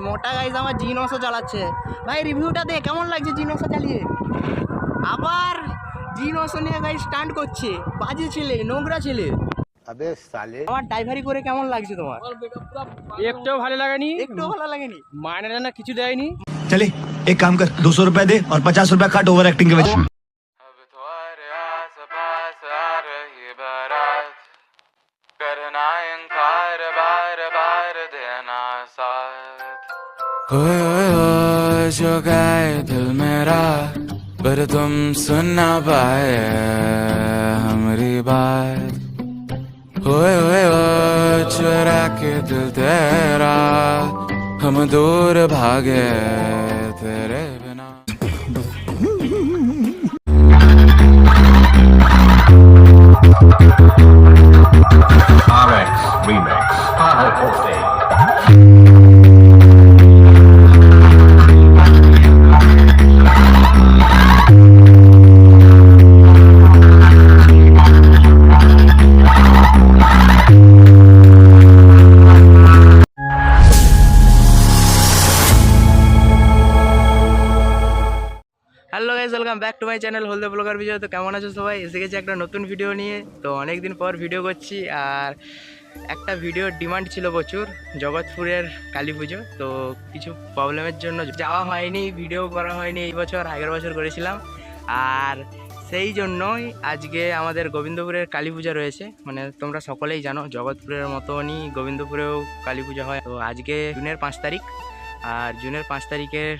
মোটা গাইজ আমার জি নশো চালাচ্ছে ভাই রিভিউটা দে কেমন লাগছে জি নশো চালিয়ে আবার জি নশো নিয়ে গাই স্টান্ট করছে বাজে ছেলে নোংরা ছেলে अबे साले আমার ড্রাইভারি করে কেমন লাগছে তোমার একটাও ভালো লাগেনি একটু ভালো লাগেনি মায়না টানা কিছু দেয়নি चले एक काम कर दो सौ रुपए दे और पचास रुपए काट ओवर एक्टिंग के वजह जो दिल मेरा, पर तुम सुन ना पाए, हमारी बात ओए ओए ओए चुरा के दिल तेरा, हम दूर भागे तेरे बिना Remix. Hello guys welcome back to my channel Holde blogger video তো কেমন আছো সবাই? এসে গেছি একটা নতুন ভিডিও নিয়ে। তো অনেক দিন পর ভিডিও করছি, আর একটা ভিডিওর ডিমান্ড ছিল প্রচুর, জগৎপুরের কালী পুজো। তো কিছু প্রবলেমের জন্য যাওয়া হয়নি ভিডিও করা হয়নি এই বছর, আগের বছর করেছিলাম। আর সেই জন্যই আজকে আমাদের গোবিন্দপুরের কালী পূজা রয়েছে। মানে তোমরা সকলেই জানো, জগৎপুরের মতনই গোবিন্দপুরেও কালী পূজা হয়। তো আজকে জুনের পাঁচ তারিখ, আর জুনের পাঁচ তারিখের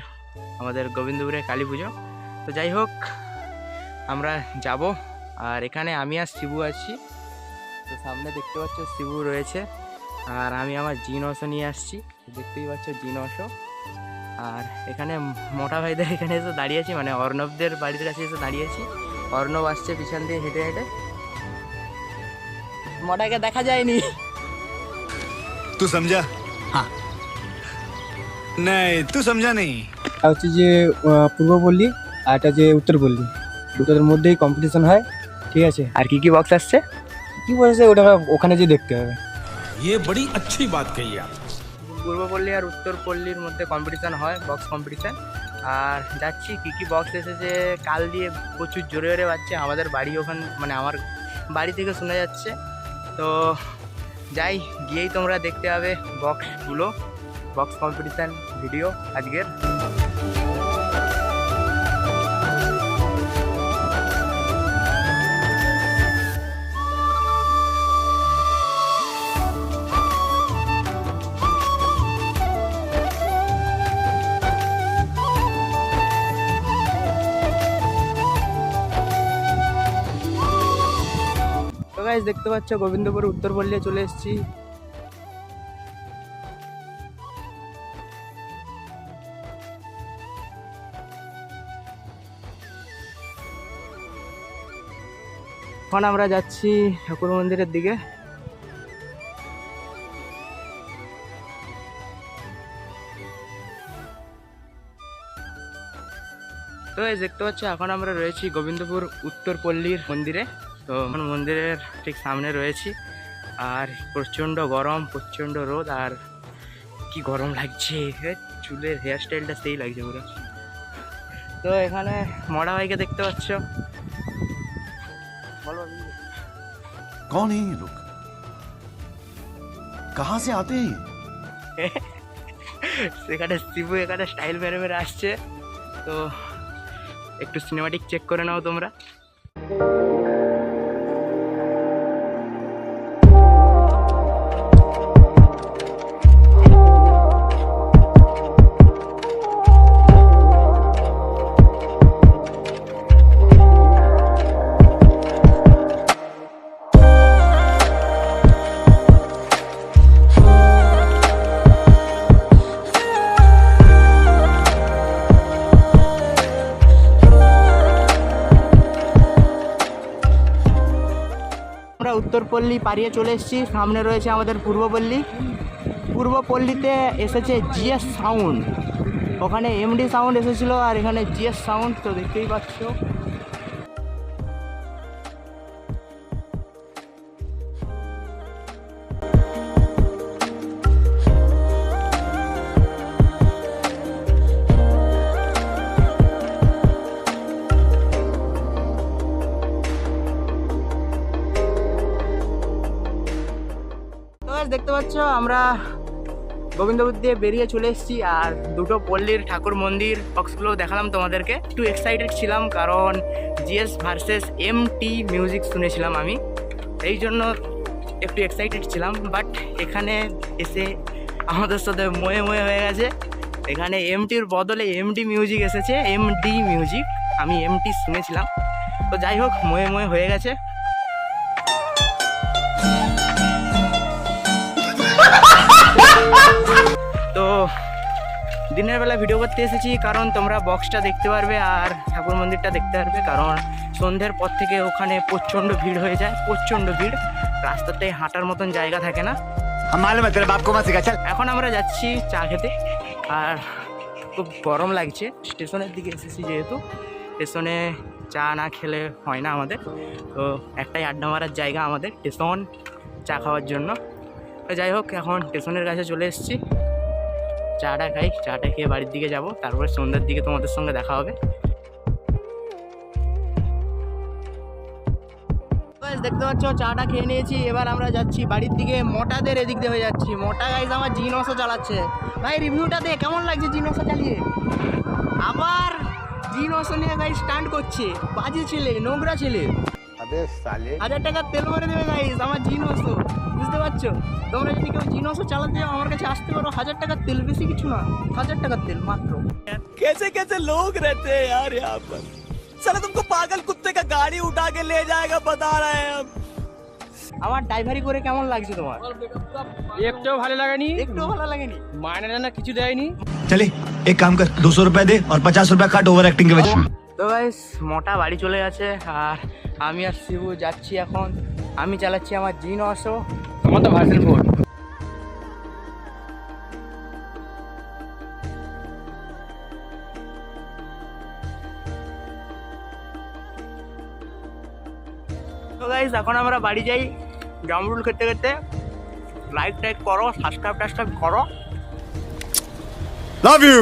আমাদের গোবিন্দপুরের কালী পুজো। তো যাই হোক আমরা যাব। আর এখানে আমি আর শিবু আছি। তো সামনে দেখতে পাচ্ছ শিবু রয়েছে। আর আমি আমার জিন অশো নিয়ে আসছি। দেখতেই পাচ্ছ জিন অশো আর এখানে মোটা ভাইদের এখানে এসে দাঁড়িয়ে আছি মানে অর্ণবদের বাড়িতে কাছে এসে দাঁড়িয়ে আছি। অর্ণব আসছে পিছন দিয়ে হেঁটে হেঁটে। মোটাকে দেখা যায়নি। তুই সমঝা হ্যাঁ নাই তুই সমঝা নেই হচ্ছে যে পূর্ব বললি আর এটা যে উত্তরপল্লী দুটোর মধ্যেই কম্পিটিশন হয় ঠিক আছে আর কি কি বক্স আসছে কি বলেছে ওটা ওখানে যে দেখতে হবে ये बड़ी अच्छी बात कही आप পূর্বপল্লী আর উত্তরপল্লীর মধ্যে কম্পিটিশন হয় বক্স কম্পিটিশন আর যাচ্ছি কী কী বক্স এসেছে কাল দিয়ে প্রচুর জোরে জোরে বাজছে আমাদের বাড়ি ওখান মানে আমার বাড়ি থেকে শোনা যাচ্ছে তো যাই গিয়েই তোমরা দেখতে হবে বক্সগুলো বক্স কম্পিটিশান ভিডিও আজকের গাইজ দেখতে পাচ্ছ, গোবিন্দপুর উত্তরপল্লী চলে এসেছি। এখন আমরা যাচ্ছি ঠাকুর মন্দিরের দিকে। তো এই দেখতে পাচ্ছ, এখন আমরা রয়েছি গোবিন্দপুর উত্তরপল্লীর মন্দিরে। তো এখন মন্দিরের ঠিক সামনে রয়েছি আর প্রচণ্ড গরম প্রচণ্ড রোদ আর কি গরম লাগছে হে, চুলের হেয়ার স্টাইলটা সেই লাগছে পুরো তো এখানে মরা ভাইকে দেখতে পাচ্ছ বলো कौन है ये लोग कहाँ से आते हैं ये? সেখানে শিবু এখানে স্টাইল মেরে মেরে আসছে তো একটু সিনেমাটিক চেক করে নাও তোমরা উত্তরপল্লী পাড়িয়ে চলে এসেছি। সামনে রয়েছে আমাদের পূর্বপল্লী। পূর্বপল্লীতে এসেছে জিএস সাউন্ড ওখানে এমডি সাউন্ড এসেছিল আর এখানে জিএস সাউন্ড তো দেখতেই পাচ্ছ। পাচ্ছ? আমরা গোবিন্দপুর দিয়ে বেরিয়ে চলে এসেছি আর দুটো পল্লীর ঠাকুর মন্দির বক্সগুলো দেখালাম তোমাদেরকে। একটু এক্সাইটেড ছিলাম কারণ GS versus M T music শুনেছিলাম আমি। এই জন্য একটু এক্সাইটেড ছিলাম বাট এখানে এসে আমাদের সাথে ময়ে ময়ে হয়ে গেছে। এখানে এমটির বদলে এমডি মিউজিক এসেছে এমডি মিউজিক আমি এমটি শুনেছিলাম। তো যাই হোক, ময়ে ময়ে হয়ে গেছে। তো দিনের বেলা ভিডিও করতে এসেছি কারণ তোমরা বক্সটা দেখতে পারবে আর ঠাকুর মন্দিরটা দেখতে পারবে কারণ সন্ধ্যের পর থেকে ওখানে প্রচণ্ড ভিড় হয়ে যায় প্রচণ্ড ভিড়। রাস্তাতে হাঁটার মতন জায়গা থাকে না। এখন আমরা যাচ্ছি চা খেতে আর খুব গরম লাগছে। স্টেশনের দিকে এসেছি যেহেতু স্টেশনে চা না খেলে হয় না আমাদের। তো একটাই আড্ডা মারার জায়গা আমাদের স্টেশন চা খাওয়ার জন্য। যাই হোক এখন স্টেশনের কাছে চলে এসেছি। চাটা খাই চাটা খেয়ে বাড়ির দিকে যাব, তারপরে সন্ধ্যার দিকে তোমাদের সঙ্গে দেখা হবে। দেখতে পাচ্ছ চাটা খেয়ে নিয়েছি, এবার আমরা যাচ্ছি বাড়ির দিকে, মোটাদের এদিক দিয়ে হয়ে যাচ্ছি। মোটা গাইজ আমার জি নশো চালাচ্ছে। ভাই, রিভিউটা দে, কেমন লাগছে জি নশো চালিয়ে? আবার জি নশো নিয়ে গাইজ স্টান্ট করছে। বাজে ছেলে, নোংরা ছেলে। হাজার টাকার তেল ভরে দেবে গাইজ আমার জি নশো বুঝতে পারছো তোমরা যদি কেউ জি নশো চালাতে যাও আমার কাছে আসতে পারো হাজার টাকার তেল বেশি কিছু না হাজার টাকার তেল মাত্র कैसे कैसे लोग रहते हैं यार यहाँ पर साला तुमको पागल कुत्ते का गाड़ी उठा के ले जाएगा बता रहे हैं हम আমার ড্রাইভারি করে কেমন লাগছে তোমার একটাও ভালো লাগেনি একটু ভালো লাগেনি মায়না টানা কিছু দেয়নি चले एक काम कर दो सौ रुपए दे और पचास रुपया काट ओवर एक्टिंग के वजह তো গাইস মোটা বাড়ি চলে গেছে আর আমি আর শিবু যাচ্ছি এখন। আমি চালাচ্ছি আমার জিন অসো আমার তো ভার্সেল ফোর গাইস এখন আমরা বাড়ি যাই জামরুল রুল খেতে লাইক টাইক করো সাবস্ক্রাইব টাসক্রাইব করো। Love you